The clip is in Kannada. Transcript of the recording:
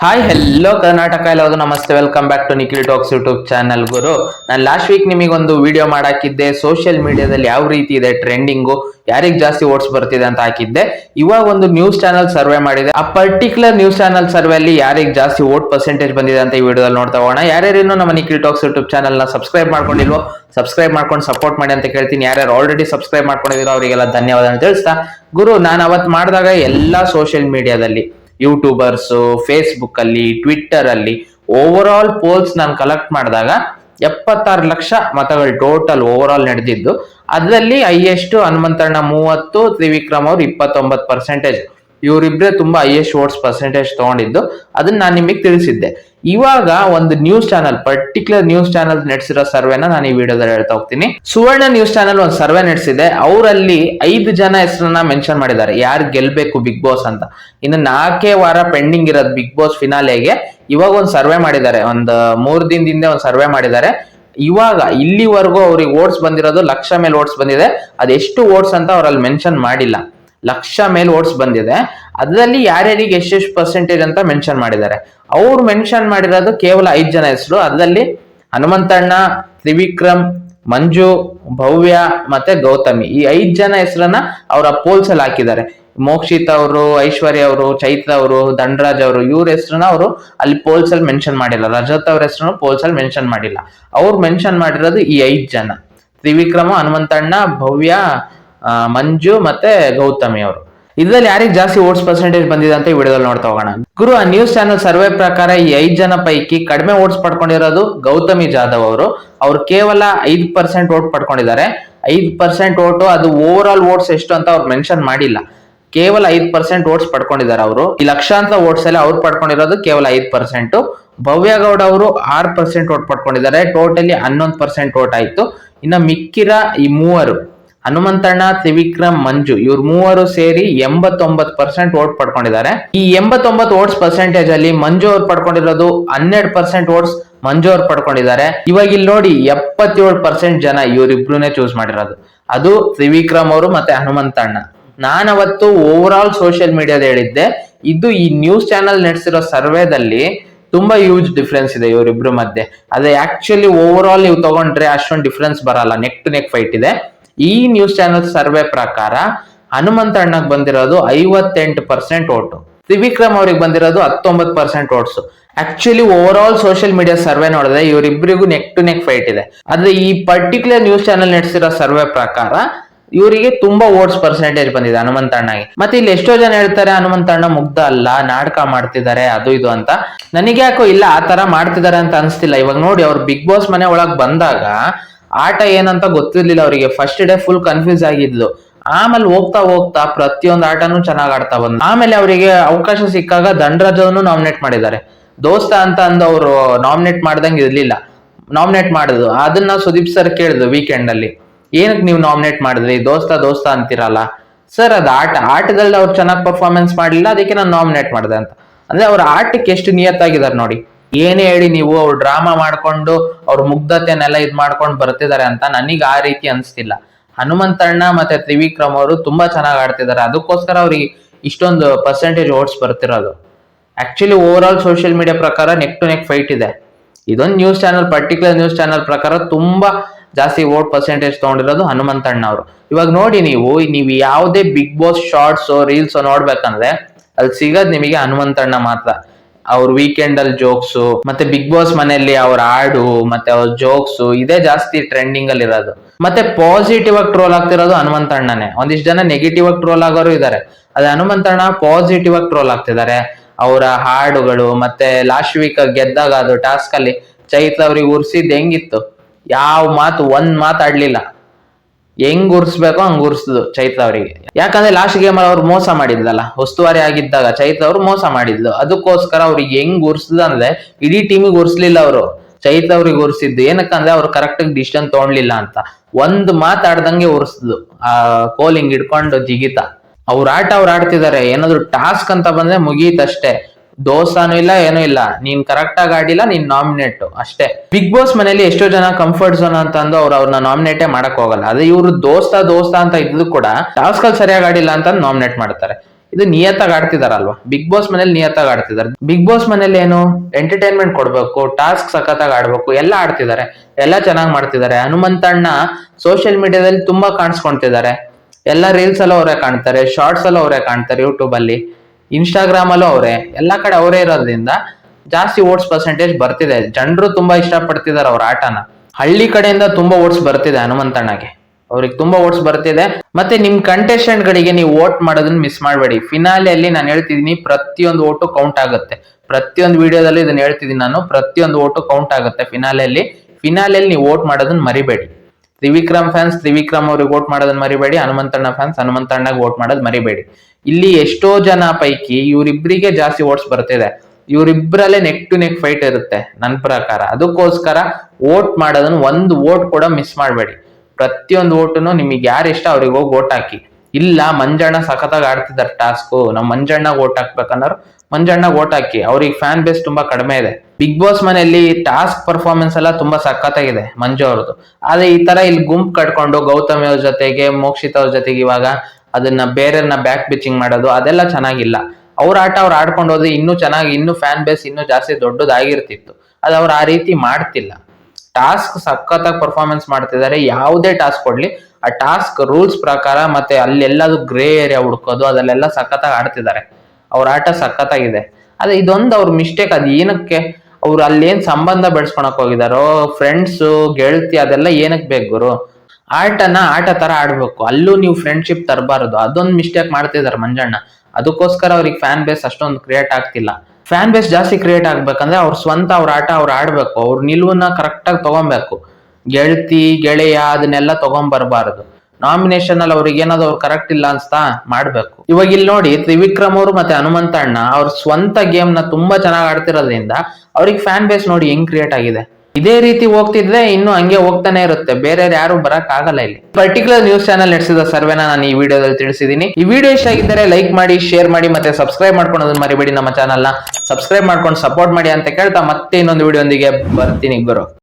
ಹಾಯ್ ಹೆಲ್ಲೋ ಕರ್ನಾಟಕ ಎಲ್ಲರಿಗೂ ನಮಸ್ತೆ. Welcome back to Nikhil talks YouTube channel ಗುರು. ನಾನು ಲಾಸ್ಟ್ ವೀಕ್ ನಿಮಗೊಂದು ವಿಡಿಯೋ ಮಾಡಾಕಿದ್ದೆ. ಸೋಷಿಯಲ್ ಮೀಡಿಯಾದಲ್ಲಿ ಯಾವ ರೀತಿ ಇದೆ ಟ್ರೆಂಡಿಂಗು ಯಾರಿಗೆ ಜಾಸ್ತಿ ಓಟ್ಸ್ ಬರ್ತಿದೆ ಅಂತ ಹಾಕಿದ್ದೆ. ಇವಾಗ ಒಂದು ನ್ಯೂಸ್ ಚಾನಲ್ ಸರ್ವೆ ಮಾಡಿದೆ. ಆ ಪರ್ಟಿಕ್ಯುಲರ್ ನ್ಯೂಸ್ ಚಾನಲ್ ಸರ್ವೆ ಅಲ್ಲಿ ಯಾರಿಗೆ ಜಾಸ್ತಿ ಓಟ್ ಪರ್ಸೆಂಟೇಜ್ ಬಂದಿದೆ ಅಂತ ಈ ವಿಡಿಯೋದಲ್ಲಿ ನೋಡ್ತಾ ಹೋಗೋಣ. ಯಾರ್ಯಾರು ನಮ್ಮ ನಿಖಿಲ್ ಟಾಕ್ಸ್ ಯೂಟ್ಯೂಬ್ ಚಾನಲ್ನ ಸಬ್ಸ್ಕ್ರೈಬ್ ಮಾಡ್ಕೊಂಡಿಲ್ವೋ ಸಬ್ಸ್ಕ್ರೈಬ್ ಮಾಡ್ಕೊಂಡು ಸಪೋರ್ಟ್ ಮಾಡಿ ಅಂತ ಕೇಳ್ತೀನಿ. ಯಾರ್ಯಾರು ಆಲ್ರೆಡಿ ಸಬ್ಸ್ಕ್ರೈಬ್ ಮಾಡ್ಕೊಂಡಿದ್ದೀರೋ ಅವರಿಗೆಲ್ಲ ಧನ್ಯವಾದ ತಿಳಿಸ್ತಾ. ಗುರು, ನಾನು ಅವತ್ತು ಮಾಡಿದಾಗ ಎಲ್ಲ ಸೋಷಿಯಲ್ ಮೀಡಿಯಾದಲ್ಲಿ ಯೂಟ್ಯೂಬರ್ಸ್ ಫೇಸ್ಬುಕ್ ಅಲ್ಲಿ ಟ್ವಿಟ್ಟರ್ ಅಲ್ಲಿ ಓವರ್ ಆಲ್ ಪೋಲ್ಸ್ ನಾನು ಕಲೆಕ್ಟ್ ಮಾಡಿದಾಗ ಎಪ್ಪತ್ತಾರು ಲಕ್ಷ ಮತಗಳು ಟೋಟಲ್ ಓವರ್ ಆಲ್ ನಡೆದಿದ್ದು. ಅದರಲ್ಲಿ ಹೈಯೆಸ್ಟ್ ಹನುಮಂತಣ್ಣ ಮೂವತ್ತು, ತ್ರಿವಿಕ್ರಮ್ ಅವ್ರು ಇಪ್ಪತ್ತೊಂಬತ್ತು ಪರ್ಸೆಂಟೇಜ್ ಇವರಿಬ್ರೆ ತುಂಬಾ ಹೈಯೆಸ್ಟ್ ವೋಟ್ಸ್ ಪರ್ಸೆಂಟೇಜ್ ತಗೊಂಡಿದ್ದು. ಅದನ್ನ ನಾನು ನಿಮಗೆ ತಿಳಿಸಿದ್ದೆ. ಇವಾಗ ಒಂದು news channel particular news channel ನಡೆಸಿರೋ ಸರ್ವೆನ ನಾನು ಈ ವಿಡಿಯೋದಲ್ಲಿ ಹೇಳ್ತಾ ಹೋಗ್ತೀನಿ. ಸುವರ್ಣ ನ್ಯೂಸ್ ಚಾನಲ್ ಒಂದು ಸರ್ವೆ ನಡೆಸಿದೆ. ಅವರಲ್ಲಿ ಐದು ಜನ ಹೆಸರನ್ನ ಮೆನ್ಷನ್ ಮಾಡಿದ್ದಾರೆ. ಯಾರು ಗೆಲ್ಬೇಕು ಬಿಗ್ ಬಾಸ್ ಅಂತ. ಇನ್ನು ನಾಲ್ಕೇ ವಾರ ಪೆಂಡಿಂಗ್ ಇರೋದು ಬಿಗ್ ಬಾಸ್ ಫಿನಾಲೆಗೆ ಇವಾಗ ಒಂದು ಸರ್ವೆ ಮಾಡಿದ್ದಾರೆ. ಒಂದು, ಮೂರ್ ದಿನದಿಂದ ಒಂದು ಸರ್ವೆ ಮಾಡಿದ್ದಾರೆ. ಇವಾಗ ಇಲ್ಲಿವರೆಗೂ ಅವ್ರಿಗೆ ಓಟ್ಸ್ ಬಂದಿರೋದು ಲಕ್ಷ ಮೇಲೆ ಓಟ್ಸ್ ಬಂದಿದೆ. ಅದೆಷ್ಟು ಓಟ್ಸ್ ಅಂತ ಅವ್ರಲ್ಲಿ ಮೆನ್ಷನ್ ಮಾಡಿಲ್ಲ. ಲಕ್ಷ ಮೇಲೆ ಓಟ್ಸ್ ಬಂದಿದೆ. ಅದರಲ್ಲಿ ಯಾರ್ಯಾರಿಗೆ ಎಷ್ಟೆಷ್ಟು ಪರ್ಸೆಂಟೇಜ್ ಅಂತ ಮೆನ್ಷನ್ ಮಾಡಿದ್ದಾರೆ. ಅವ್ರು ಮೆನ್ಷನ್ ಮಾಡಿರೋದು ಕೇವಲ ಐದು ಜನ ಹೆಸರು. ಅದರಲ್ಲಿ ಹನುಮಂತಣ್ಣ, ತ್ರಿವಿಕ್ರಮ್, ಮಂಜು, ಭವ್ಯ ಮತ್ತೆ ಗೌತಮಿ. ಈ ಐದು ಜನ ಹೆಸರನ್ನ ಅವರ ಪೋಲ್ಸ್ ಅಲ್ಲಿ ಹಾಕಿದ್ದಾರೆ. ಮೋಕ್ಷಿತ್ ಅವರು, ಐಶ್ವರ್ಯ ಅವರು, ಚೈತ್ರ ಅವರು ದಂಡರಾಜ್ ಅವರು, ಇವ್ರ ಹೆಸರನ್ನ ಅವರು ಅಲ್ಲಿ ಪೋಲ್ಸ್ ಅಲ್ಲಿ ಮೆನ್ಷನ್ ಮಾಡಿಲ್ಲ. ರಜತ್ ಅವ್ರ ಹೆಸರನ್ನು ಪೋಲ್ಸ್ ಅಲ್ಲಿ ಮೆನ್ಷನ್ ಮಾಡಿಲ್ಲ. ಅವ್ರು ಮೆನ್ಷನ್ ಮಾಡಿರೋದು ಈ ಐದು ಜನ. ತ್ರಿವಿಕ್ರಮ, ಹನುಮಂತಣ್ಣ, ಭವ್ಯ ಮಂಜು ಮತ್ತೆ ಗೌತಮಿ ಅವರು. ಇದರಲ್ಲಿ ಯಾರಿಗೆ ಜಾಸ್ತಿ ಓಟ್ಸ್ ಪರ್ಸೆಂಟೇಜ್ ಬಂದಿದೆ ಅಂತ ಈ ವಿಡಿಯೋದಲ್ಲಿ ನೋಡ್ತಾ ಹೋಗೋಣ. ಗುರು, ಆ ನ್ಯೂಸ್ ಚಾನೆಲ್ ಸರ್ವೆ ಪ್ರಕಾರ ಈ ಐದು ಜನ ಪೈಕಿ ಕಡಿಮೆ ಓಟ್ಸ್ ಪಡ್ಕೊಂಡಿರೋದು ಗೌತಮಿ ಜಾಧವ್ ಅವರು. ಅವ್ರು ಕೇವಲ ಐದು ಪರ್ಸೆಂಟ್ ಓಟ್ ಪಡ್ಕೊಂಡಿದ್ದಾರೆ. ಐದು ಪರ್ಸೆಂಟ್ ಓಟು ಅದು ಓವರ್ ಆಲ್ ಓಟ್ಸ್ ಎಷ್ಟು ಅಂತ ಅವ್ರು ಮೆನ್ಷನ್ ಮಾಡಿಲ್ಲ. ಕೇವಲ ಐದು ಪರ್ಸೆಂಟ್ ಓಟ್ಸ್ ಪಡ್ಕೊಂಡಿದ್ದಾರೆ ಅವರು. ಈ ಲಕ್ಷಾಂತರ ಓಟ್ಸ್ ಅಲ್ಲಿ ಅವ್ರು ಪಡ್ಕೊಂಡಿರೋದು ಕೇವಲ ಐದು ಪರ್ಸೆಂಟ್ ಭವ್ಯ ಗೌಡ ಅವರು ಆರು ಪರ್ಸೆಂಟ್ ಓಟ್ ಪಡ್ಕೊಂಡಿದ್ದಾರೆ. ಟೋಟಲಿ ಹನ್ನೊಂದು ಪರ್ಸೆಂಟ್ ಓಟ್ ಆಯ್ತು. ಇನ್ನ ಮಿಕ್ಕಿರ ಈ ಮೂವರು ಹನುಮಂತಣ್ಣ, ತ್ರಿವಿಕ್ರಮ್, ಮಂಜು ಇವ್ರ ಮೂವರು ಸೇರಿ ಎಂಬತ್ತೊಂಬತ್ತು ಪರ್ಸೆಂಟ್ ಓಟ್ ಪಡ್ಕೊಂಡಿದ್ದಾರೆ. ಈ ಎಂಬತ್ತೊಂಬತ್ತು ಓಟ್ಸ್ ಪರ್ಸೆಂಟೇಜ್ ಅಲ್ಲಿ ಮಂಜು ಅವ್ರು ಪಡ್ಕೊಂಡಿರೋದು ಹನ್ನೆರಡು ಪರ್ಸೆಂಟ್ ಓಟ್ಸ್ ಮಂಜು ಅವ್ರು ಪಡ್ಕೊಂಡಿದ್ದಾರೆ. ಇವಾಗ ಇಲ್ಲಿ ನೋಡಿ ಎಪ್ಪತ್ತೇಳು ಪರ್ಸೆಂಟ್ ಜನ ಇವರಿಬ್ರುನೇ ಚೂಸ್ ಮಾಡಿರೋದು. ಅದು ತ್ರಿವಿಕ್ರಮ್ ಅವರು ಮತ್ತೆ ಹನುಮಂತಣ್ಣ. ನಾನು ಅವತ್ತು ಓವರ್ ಆಲ್ ಸೋಷಿಯಲ್ ಮೀಡಿಯಾದ ಹೇಳಿದ್ದೆ. ಇದು ಈ ನ್ಯೂಸ್ ಚಾನೆಲ್ ನಡೆಸಿರೋ ಸರ್ವೇದಲ್ಲಿ ತುಂಬಾ ಹ್ಯೂಜ್ ಡಿಫ್ರೆನ್ಸ್ ಇದೆ ಇವರಿಬ್ರು ಮಧ್ಯೆ. ಅದೇ ಆಕ್ಚುಲಿ ಓವರ್ ಆಲ್ ನೀವು ತಗೊಂಡ್ರೆ ಅಷ್ಟೊಂದು ಡಿಫ್ರೆನ್ಸ್ ಬರಲ್ಲ. ನೆಕ್ ಟು ನೆಕ್ ಫೈಟ್ ಇದೆ. ಈ ನ್ಯೂಸ್ ಚಾನೆಲ್ ಸರ್ವೆ ಪ್ರಕಾರ ಹನುಮಂತ ಅಣ್ಣಗ್ ಬಂದಿರೋದು ಐವತ್ತೆಂಟು ಪರ್ಸೆಂಟ್ ಓಟು ತ್ರಿವಿಕ್ರಮ್ ಅವ್ರಿಗೆ ಬಂದಿರೋದು ಹತ್ತೊಂಬತ್ತು percent votes actually over all social media survey ನೋಡಿದ್ರೆ ಇವರಿಬ್ಬರಿಗೂ ನೆಕ್ ಟು ನೆಕ್ ಫೈಟ್ ಇದೆ. ಆದ್ರೆ ಈ ಪರ್ಟಿಕ್ಯುಲರ್ ನ್ಯೂಸ್ ಚಾನೆಲ್ ನಡೆಸಿರೋ ಸರ್ವೆ ಪ್ರಕಾರ ಇವರಿಗೆ ತುಂಬಾ ಓಟ್ಸ್ ಪರ್ಸೆಂಟೇಜ್ ಬಂದಿದೆ ಹನುಮಂತಣ್ಣಗೆ ಮತ್ತೆ ಇಲ್ಲಿ ಎಷ್ಟೋ ಜನ ಹೇಳ್ತಾರೆ ಹನುಮಂತಣ್ಣ ಮುಗ್ಧ ಅಲ್ಲ, ನಾಟಕ ಮಾಡ್ತಿದ್ದಾರೆ, ಅದು ಇದು ಅಂತ. ನನಗೆ ಯಾಕೋ ಇಲ್ಲ, ಆ ತರ ಮಾಡ್ತಿದ್ದಾರೆ ಅಂತ ಅನಿಸ್ತಿಲ್ಲ. ಇವಾಗ ನೋಡಿ, ಅವ್ರು ಬಿಗ್ ಬಾಸ್ ಮನೆ ಒಳಗ್ ಬಂದಾಗ ಆಟ ಏನಂತ ಗೊತ್ತಿರ್ಲಿಲ್ಲ ಅವರಿಗೆ. ಫಸ್ಟ್ ಡೇ ಫುಲ್ ಕನ್ಫ್ಯೂಸ್ ಆಗಿದ್ಲು. ಆಮೇಲೆ ಹೋಗ್ತಾ ಹೋಗ್ತಾ ಪ್ರತಿಯೊಂದು ಆಟನೂ ಚೆನ್ನಾಗಿ ಆಡ್ತಾ ಬಂದ್ ಆಮೇಲೆ ಅವರಿಗೆ ಅವಕಾಶ ಸಿಕ್ಕಾಗ ದಂಡರಾಜವನ್ನು ನಾಮಿನೇಟ್ ಮಾಡಿದ್ದಾರೆ. ದೋಸ್ತ ಅಂತ ಅಂದು ಅವರು ನಾಮಿನೇಟ್ ಮಾಡ್ದಂಗೆ ಇರಲಿಲ್ಲ. ನಾಮಿನೇಟ್ ಮಾಡಿದ್ರು ಅದನ್ನ ಸುದೀಪ್ ಸರ್ ಕೇಳಿದ್ರು ವೀಕೆಂಡ್ ಅಲ್ಲಿ. ಏನಕ್ಕೆ ನೀವು ನಾಮಿನೇಟ್ ಮಾಡಿದ್ರಿ? ದೋಸ್ತ ದೋಸ್ತ ಅಂತಿರಲ್ಲ. ಸರ್ ಅದು ಆಟ, ಆಟದಲ್ಲಿ ಅವ್ರು ಚೆನ್ನಾಗಿ ಪರ್ಫಾರ್ಮೆನ್ಸ್ ಮಾಡಲಿಲ್ಲ, ಅದಕ್ಕೆ ನಾನು ನಾಮಿನೇಟ್ ಮಾಡಿದೆ ಅಂತ. ಅಂದ್ರೆ ಅವ್ರ ಆಟಕ್ಕೆ ಎಷ್ಟು ನಿಯತ್ತಾಗಿದ್ದಾರೆ ನೋಡಿ. ಏನೇ ಹೇಳಿ ನೀವು ಅವ್ರು ಡ್ರಾಮಾ ಮಾಡ್ಕೊಂಡು ಅವ್ರ ಮುಗ್ಧತೆನೆಲ್ಲ ಇದ್ ಮಾಡ್ಕೊಂಡು ಬರ್ತಿದ್ದಾರೆ ಅಂತ ನನಗೆ ಆ ರೀತಿ ಅನಿಸ್ತಿಲ್ಲ. ಹನುಮಂತಣ್ಣ ಮತ್ತೆ ತ್ರಿವಿಕ್ರಮ್ ಅವರು ತುಂಬಾ ಚೆನ್ನಾಗಿ ಆಡ್ತಿದ್ದಾರೆ ಅದಕ್ಕೋಸ್ಕರ ಅವ್ರಿಗೆ ಇಷ್ಟೊಂದು percentage votes ಬರ್ತಿರೋದು. Actually over all social media ಪ್ರಕಾರ ನೆಕ್ ಟು ನೆಕ್ ಫೈಟ್ ಇದೆ. ಇದೊಂದು news channel particular news channel ಪ್ರಕಾರ ತುಂಬಾ ಜಾಸ್ತಿ ವೋಟ್ ಪರ್ಸೆಂಟೇಜ್ ತಗೊಂಡಿರೋದು ಹನುಮಂತಣ್ಣ ಅವರು. ಇವಾಗ ನೋಡಿ ನೀವು ನೀವು ಯಾವುದೇ ಬಿಗ್ ಬಾಸ್ ಶಾರ್ಟ್ಸ್ ರೀಲ್ಸ್ ನೋಡ್ಬೇಕಂದ್ರೆ ಅಲ್ಲಿ ಸಿಗೋದು ನಿಮಗೆ ಹನುಮಂತಣ್ಣ ಮಾತ್ರ. ಅವ್ರ ವೀಕೆಂಡ್ ಅಲ್ಲಿ ಜೋಕ್ಸು ಮತ್ತೆ ಬಿಗ್ ಬಾಸ್ ಮನೆಯಲ್ಲಿ ಅವ್ರ ಹಾಡು, ಮತ್ತೆ ಅವ್ರ ಜೋಕ್ಸು ಇದೇ ಜಾಸ್ತಿ ಟ್ರೆಂಡಿಂಗ್ ಅಲ್ಲಿ ಇರೋದು. ಮತ್ತೆ ಪಾಸಿಟಿವ್ ಆಗಿ ಟ್ರೋಲ್ ಆಗ್ತಿರೋದು ಹನುಮಂತಣ್ಣನೇ ಒಂದಿಷ್ಟು ಜನ ನೆಗೆಟಿವ್ ಆಗಿ ಟ್ರೋಲ್ ಆಗೋರು ಇದ್ದಾರೆ ಅದೇ ಹನುಮಂತಣ್ಣ ಪಾಸಿಟಿವ್ ಆಗಿ ಟ್ರೋಲ್ ಆಗ್ತಿದ್ದಾರೆ ಅವರ ಹಾಡುಗಳು, ಮತ್ತೆ ಲಾಸ್ಟ್ ವೀಕ್ ಗೆದ್ದಾಗ ಅದು ಟಾಸ್ಕ್ ಅಲ್ಲಿ ಚೈತ್ರ ಅವ್ರಿಗೆ ಉರ್ಸಿದ್ ಹೆಂಗಿತ್ತು? ಯಾವ ಮಾತು, ಒಂದ್ ಮಾತಾಡ್ಲಿಲ್ಲ ಹೆಂಗ್ ಉರ್ಸ್ಬೇಕೋ ಹಂಗ್ ಉರ್ಸ್ದು ಚೈತ್ರ ಅವರಿಗೆ. ಯಾಕಂದ್ರೆ ಲಾಸ್ಟ್ ಗೇಮ್ ಅವ್ರು ಮೋಸ ಮಾಡಿದ್ಲಲ್ಲ ಉಸ್ತುವಾರಿ ಆಗಿದ್ದಾಗ ಚೈತ್ರ ಅವ್ರು ಮೋಸ ಮಾಡಿದ್ಲು. ಅದಕ್ಕೋಸ್ಕರ ಅವ್ರಿಗೆ ಹೆಂಗ್ ಉರ್ಸ್ದ ಅಂದ್ರೆ ಇಡೀ ಟೀಮಿಗೆ ಉರ್ಸ್ಲಿಲ್ಲ ಅವರು. ಚೈತ್ರ ಅವ್ರಿಗೆ ಉರ್ಸಿದ್ದು ಏನಕ್ಕಂದ್ರೆ ಅವ್ರು ಕರೆಕ್ಟ್ ಡಿಸಿಷನ್ ತಗೊಂಡ್ಲಿಲ್ಲ ಅಂತ. ಒಂದ್ ಮಾತಾಡ್ದಂಗೆ ಉರ್ಸಿದ್ಲು ಆ ಕೋಲಿಂಗ್ ಹಿಡ್ಕೊಂಡು ಜಿಗಿತ. ಅವ್ರ ಆಟ ಅವ್ರು ಆಡ್ತಿದ್ದಾರೆ ಏನಾದ್ರು ಟಾಸ್ಕ್ ಅಂತ ಬಂದ್ರೆ ಮುಗೀತಷ್ಟೇ. ದೋಸ್ತಾನು ಇಲ್ಲ, ಏನೂ ಇಲ್ಲ. ನೀನ್ ಕರೆಕ್ಟ್ ಆಗಿ ಆಡಿಲ್ಲ, ನೀನ್ ನಾಮಿನೇಟ್ ಅಷ್ಟೇ. ಬಿಗ್ ಬಾಸ್ ಮನೇಲಿ ಎಷ್ಟೋ ಜನ ಕಂಫರ್ಟ್ ಝೋನ್ ಅಂತ ಅಂದು ಅವ್ರು ಅವ್ರನ್ನ ನಾಮಿನೇಟೇ ಮಾಡಕ್ ಹೋಗಲ್ಲ. ಅದೇ ಇವ್ರು ದೋಸ್ತ ದೋಸ್ತ ಅಂತ ಇದ್ದು ಕೂಡ ಟಾಸ್ಕ್ ಅಲ್ಲಿ ಸರಿಯಾಗಿ ಆಡಿಲ್ಲ ಅಂತ ನಾಮಿನೇಟ್ ಮಾಡ್ತಾರೆ. ಇದು ನಿಯತ್ತಾಗಿ ಆಡ್ತಿದಾರಲ್ವಾ? ಬಿಗ್ ಬಾಸ್ ಮನೇಲಿ ನಿಯತ್ತಾಗಿ ಆಡ್ತಿದ್ದಾರೆ ಬಿಗ್ ಬಾಸ್ ಮನೇಲಿ ಏನು? ಎಂಟರ್ಟೈನ್ಮೆಂಟ್ ಕೊಡ್ಬೇಕು ಟಾಸ್ಕ್ ಸಖತ್ತಾಗಿ ಆಡ್ಬೇಕು, ಎಲ್ಲ ಆಡ್ತಿದ್ದಾರೆ ಎಲ್ಲ ಚೆನ್ನಾಗಿ ಮಾಡ್ತಿದ್ದಾರೆ ಹನುಮಂತಣ್ಣ ಸೋಷಿಯಲ್ ಮೀಡಿಯಾದಲ್ಲಿ ತುಂಬಾ ಕಾಣಿಸ್ಕೊಂತಿದ್ದಾರೆ ಎಲ್ಲ ರೀಲ್ಸ್ ಅಲ್ಲೂ ಅವರೇ ಕಾಣ್ತಾರೆ ಶಾರ್ಟ್ಸ್ ಅಲ್ಲೂ ಅವರೇ ಕಾಣ್ತಾರೆ ಯೂಟ್ಯೂಬ್ ಅಲ್ಲಿ. ಇನ್ಸ್ಟಾಗ್ರಾಮ್ ಅಲ್ಲೂ ಅವರೇ, ಎಲ್ಲಾ ಕಡೆ ಅವರೇ ಇರೋದ್ರಿಂದ ಜಾಸ್ತಿ ಓಟ್ಸ್ ಪರ್ಸೆಂಟೇಜ್ ಬರ್ತಿದೆ. ಜನರು ತುಂಬಾ ಇಷ್ಟಪಡ್ತಿದ್ದಾರೆ ಅವ್ರ ಆಟನ. ಹಳ್ಳಿ ಕಡೆಯಿಂದ ತುಂಬಾ ಓಟ್ಸ್ ಬರ್ತಿದೆ ಹನುಮಂತಣ್ಣಗೆ. ಅವ್ರಿಗೆ ತುಂಬಾ ಓಟ್ಸ್ ಬರ್ತಿದೆ. ಮತ್ತೆ ನಿಮ್ ಕಂಟೆಸ್ಟೆಂಟ್ ಗಳಿಗೆ ನೀವು ಓಟ್ ಮಾಡೋದನ್ನ ಮಿಸ್ ಮಾಡಬೇಡಿ. ಫಿನಾಲೆಯಲ್ಲಿ ನಾನು ಹೇಳ್ತಿದ್ದೀನಿ ಪ್ರತಿಯೊಂದು ಓಟು ಕೌಂಟ್ ಆಗುತ್ತೆ. ಪ್ರತಿಯೊಂದು ವಿಡಿಯೋದಲ್ಲಿ ಇದನ್ನ ಹೇಳ್ತಿದ್ದೀನಿ ನಾನು, ಪ್ರತಿಯೊಂದು ಓಟು ಕೌಂಟ್ ಆಗುತ್ತೆ ಫಿನಾಲೆಯಲ್ಲಿ ಫಿನಾಲೆಯಲ್ಲಿ ನೀವು ಓಟ್ ಮಾಡೋದನ್ನ ಮರಿಬೇಡಿ. ತ್ರಿವಿಕ್ರಮ್ ಫ್ಯಾನ್ಸ್ ತ್ರಿವಿಕ್ರಮ್ ಅವ್ರಿಗೆ ಓಟ್ ಮಾಡೋದನ್ನ ಮರಿಬೇಡಿ. ಹನುಮಂತಣ್ಣ ಫ್ಯಾನ್ಸ್ ಹನುಮಂತಣ್ಣಗೆ ಓಟ್ ಮಾಡೋದು ಮರಿಬೇಡಿ. ಇಲ್ಲಿ ಎಷ್ಟೋ ಜನ ಪೈಕಿ ಇವರಿಬ್ಬರಿಗೆ ಜಾಸ್ತಿ ಓಟ್ಸ್ ಬರ್ತಿದೆ. ಇವರಿಬ್ಬರಲ್ಲೇ ನೆಕ್ ಟು ನೆಕ್ ಫೈಟ್ ಇರುತ್ತೆ ನನ್ನ ಪ್ರಕಾರ. ಅದಕ್ಕೋಸ್ಕರ ವೋಟ್ ಮಾಡೋದನ್ನ ಒಂದು ವೋಟ್ ಕೂಡ ಮಿಸ್ ಮಾಡಬೇಡಿ. ಪ್ರತಿಯೊಂದು ಓಟುನು ನಿಮಗೆ ಯಾರು ಇಷ್ಟ ಅವ್ರಿಗೆ ಹೋಗಿ ಓಟ್ ಹಾಕಿ. ಇಲ್ಲ, ಮಂಜಣ್ಣ ಸಖತ್ತಾಗಿ ಆಡ್ತಿದ್ದಾರೆ ಟಾಸ್ಕು ನಮ್ಮ ಮಂಜಣ್ಣಗೆ ಓಟ್ ಹಾಕ್ಬೇಕನ್ನೋರು ಮಂಜಣ್ಣಗೆ ಓಟ್ ಹಾಕಿ. ಅವ್ರಿಗೆ ಫ್ಯಾನ್ ಬೇಸ್ ತುಂಬಾ ಕಡಿಮೆ ಇದೆ. ಬಿಗ್ ಬಾಸ್ ಮನೆಯಲ್ಲಿ ಟಾಸ್ಕ್ ಪರ್ಫಾರ್ಮೆನ್ಸ್ ಎಲ್ಲ ತುಂಬಾ ಸಖತ್ತಾಗಿದೆ ಮಂಜು ಅವ್ರದ್ದು. ಆದ್ರೆ ಈ ತರ ಇಲ್ಲಿ ಗುಂಪು ಕಟ್ಕೊಂಡು ಗೌತಮಿ ಅವ್ರ ಜೊತೆಗೆ, ಮೋಕ್ಷಿತ ಅವ್ರ ಜೊತೆಗೆ ಇವಾಗ ಅದನ್ನ ಬೇರೆಯವ್ರನ್ನ ಬ್ಯಾಕ್ ಪಿಚಿಂಗ್ ಮಾಡೋದು, ಅದೆಲ್ಲ ಚೆನ್ನಾಗಿಲ್ಲ. ಅವ್ರ ಆಟ ಅವ್ರು ಆಡ್ಕೊಂಡು ಹೋದ್ರೆ ಇನ್ನೂ ಚೆನ್ನಾಗಿ, ಇನ್ನೂ ಫ್ಯಾನ್ ಬೇಸ್ ಇನ್ನೂ ಜಾಸ್ತಿ ದೊಡ್ಡದಾಗಿರ್ತಿತ್ತು. ಅದು ಅವ್ರು ಆ ರೀತಿ ಮಾಡ್ತಿಲ್ಲ. ಟಾಸ್ಕ್ ಸಖತ್ತಾಗಿ ಪರ್ಫಾರ್ಮೆನ್ಸ್ ಮಾಡ್ತಿದ್ದಾರೆ ಯಾವುದೇ ಟಾಸ್ಕ್ ಕೊಡ್ಲಿ. ಆ ಟಾಸ್ಕ್ ರೂಲ್ಸ್ ಪ್ರಕಾರ ಮತ್ತೆ ಅಲ್ಲೆಲ್ಲದು ಗ್ರೇ ಏರಿಯಾ ಹುಡ್ಕೋದು, ಅದಲ್ಲೆಲ್ಲ ಸಖತ್ತಾಗಿ ಆಡ್ತಿದ್ದಾರೆ ಅವ್ರ ಆಟ ಸಖತ್ತಾಗಿದೆ. ಅದೇ ಇದೊಂದು ಅವ್ರ ಮಿಸ್ಟೇಕ್ ಅದು ಏನಕ್ಕೆ? ಅವ್ರು ಅಲ್ಲೇನ್ ಸಂಬಂಧ ಬೆಳೆಸ್ಕೊಳಕ್ ಹೋಗಿದಾರೋ ಫ್ರೆಂಡ್ಸು ಗೆಳತಿ ಅದೆಲ್ಲ ಏನಕ್ಕೆ ಬೇಕು ಗುರು? ಆಟನ ಆಟ ತರ ಆಡ್ಬೇಕು. ಅಲ್ಲೂ ನೀವು ಫ್ರೆಂಡ್ಶಿಪ್ ತರಬಾರದು. ಅದೊಂದು ಮಿಸ್ಟೇಕ್ ಮಾಡ್ತಿದ್ದಾರೆ ಮಂಜಣ್ಣ. ಅದಕ್ಕೋಸ್ಕರ ಅವ್ರಿಗೆ ಫ್ಯಾನ್ ಬೇಸ್ ಅಷ್ಟೊಂದು ಕ್ರಿಯೇಟ್ ಆಗ್ತಿಲ್ಲ. ಫ್ಯಾನ್ ಬೇಸ್ ಜಾಸ್ತಿ ಕ್ರಿಯೇಟ್ ಆಗ್ಬೇಕಂದ್ರೆ ಅವ್ರ ಸ್ವಂತ ಅವ್ರ ಆಟ ಅವ್ರು ಆಡ್ಬೇಕು. ಅವ್ರ ನಿಲುವನ್ನ ಕರೆಕ್ಟ್ ಆಗಿ ತಗೊಬೇಕು. ಗೆಳತಿ, ಗೆಳೆಯ ಅದನ್ನೆಲ್ಲ ತಗೊಂಬರ್ಬಾರದು. ನಾಮಿನೇಷನ್ ಅಲ್ಲಿ ಅವ್ರಿಗೆ ಏನಾದ್ರು ಅವ್ರು ಕರೆಕ್ಟ್ ಇಲ್ಲ ಅನ್ಸ್ತಾ ಮಾಡ್ಬೇಕು. ಇವಾಗ ಇಲ್ಲಿ ನೋಡಿ, ತ್ರಿವಿಕ್ರಮ್ ಅವರು ಮತ್ತೆ ಹನುಮಂತ ಅಣ್ಣ ಅವ್ರ ಸ್ವಂತ ಗೇಮ್ನ ತುಂಬಾ ಚೆನ್ನಾಗಿ ಆಡ್ತಿರೋದ್ರಿಂದ ಅವ್ರಿಗೆ ಫ್ಯಾನ್ ಬೇಸ್ ನೋಡಿ ಹೆಂಗ್ ಕ್ರಿಯೇಟ್ ಆಗಿದೆ. ಇದೇ ರೀತಿ ಹೋಗ್ತಿದ್ರೆ ಇನ್ನು ಹಂಗೆ ಹೋಗ್ತಾನೆ ಇರುತ್ತೆ. ಬೇರೆ ಯಾರು ಬರಕ್ ಆಗಲ್ಲ ಇಲ್ಲಿ. ಪರ್ಟಿಕ್ಯುಲರ್ ನ್ಯೂಸ್ ಚಾನಲ್ ನಡೆಸಿದ ಸರ್ವೆನ ನಾನು ಈ ವಿಡಿಯೋದಲ್ಲಿ ತಿಳಿಸಿದೀನಿ. ಈ ವಿಡಿಯೋ ಇಷ್ಟ ಆಗಿದ್ದರೆ ಲೈಕ್ ಮಾಡಿ ಶೇರ್ ಮಾಡಿ ಮತ್ತೆ ಸಬ್ಸ್ಕ್ರೈಬ್ ಮಾಡ್ಕೊಂಡು ಮರಿಬೇಡಿ ನಮ್ಮ ಚಾನಲ್ನ. ಸಬ್ಸ್ಕ್ರೈಬ್ ಮಾಡ್ಕೊಂಡು ಸಪೋರ್ಟ್ ಮಾಡಿ ಅಂತ ಕೇಳ್ತಾ ಮತ್ತೆ ಇನ್ನೊಂದು ವಿಡಿಯೋ ಬರ್ತೀನಿ ಗುರು.